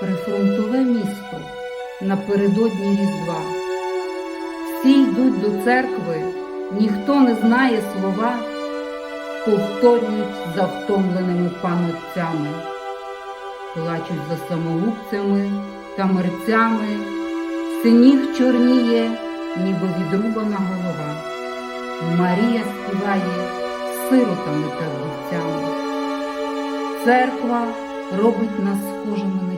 прифронтове місто напередодні Різдва. Всі йдуть до церкви, ніхто не знає слова, повторюють за втомленими панотцями, плачуть за самогубцями та мерцями, синіг чорніє, ніби відрубана голова. Марія співає сиротами та вдовцями. Церква робить нас схожими на.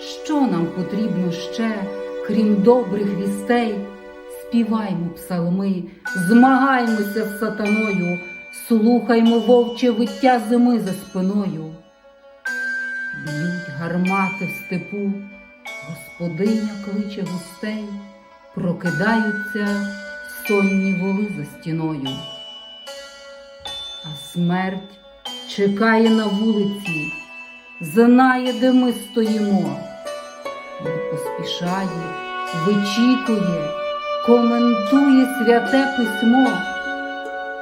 Що нам потрібно ще, крім добрих вістей? Співаймо псалми, змагаймося з сатаною, слухаймо вовче виття зими за спиною. Б'ють гармати в степу, господиня кличе гостей, прокидаються сонні воли за стіною. А смерть чекає на вулиці, знає, де ми стоїмо, поспішає, вичікує, коментує святе письмо,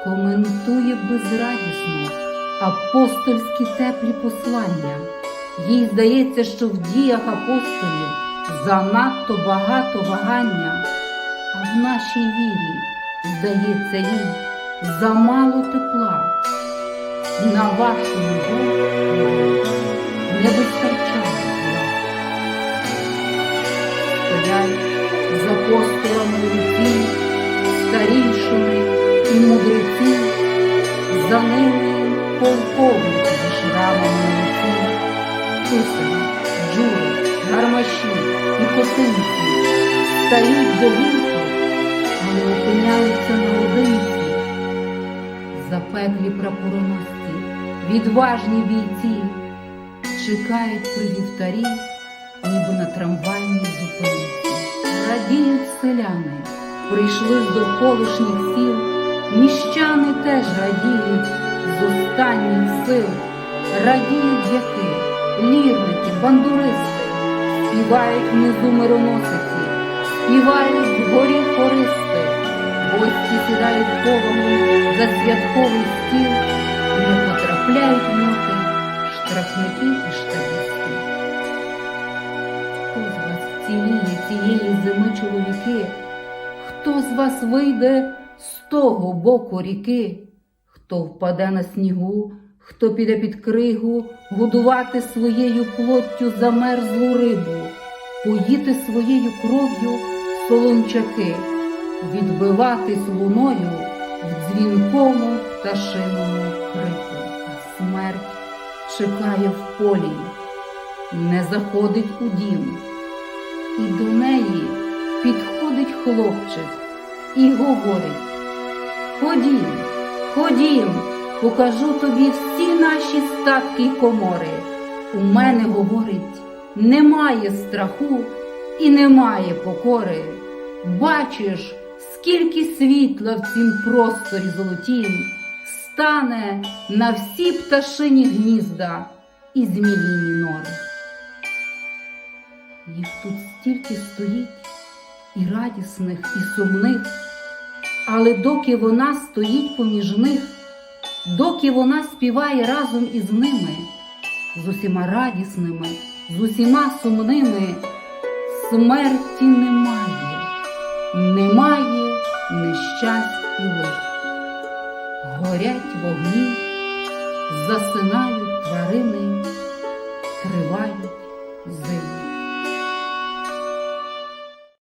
коментує безрадісно апостольські теплі послання. Їй здається, що в діях апостолів занадто багато вагання, а в нашій вірі, здається, їй замало тепла. На вашому Богу не вистачає апостолами руки, старішими і мудреці, за ними полковники зі шрамами на лиці, писані, джури, гармаші і косинці, стають до віку, але опиняються наодинці запеклі прапороносці, відважні бійці, чекають при вівтарі, ніби на трамвайній зупинці. Радіють селяни, прийшли з довколишніх сіл, міщани теж радіють з останніх сил, радіють дяки, лірники, бандуристи, співають внизу мироносиці, співають вгорі хористи. Гості сідають повагом за святковий стіл. Не потрапляють ноти штрафники вціліє цієї зими чоловіки? Хто з вас вийде з того боку ріки? Хто впаде на снігу, хто піде під кригу, годувати своєю плоттю замерзлу рибу, поїти своєю кров'ю солончаки? відбиватись луною в дзвінкому пташиному крику. А смерть чекає в полі, не заходить у дім. Хлопчик і говорить: Ходім, ходім, покажу тобі всі наші статки й комори. У мене говорить, немає страху і немає покори. Бачиш, скільки світла в цім просторі золотім стане на всі пташині гнізда і зміїні нори. Їх тут стільки стоїть і радісних, і сумних, але доки вона стоїть поміж них, доки вона співає разом із ними, з усіма радісними, з усіма сумними, смерті немає немає нещасть. Горять вогні, засинають тварини, тривають зими.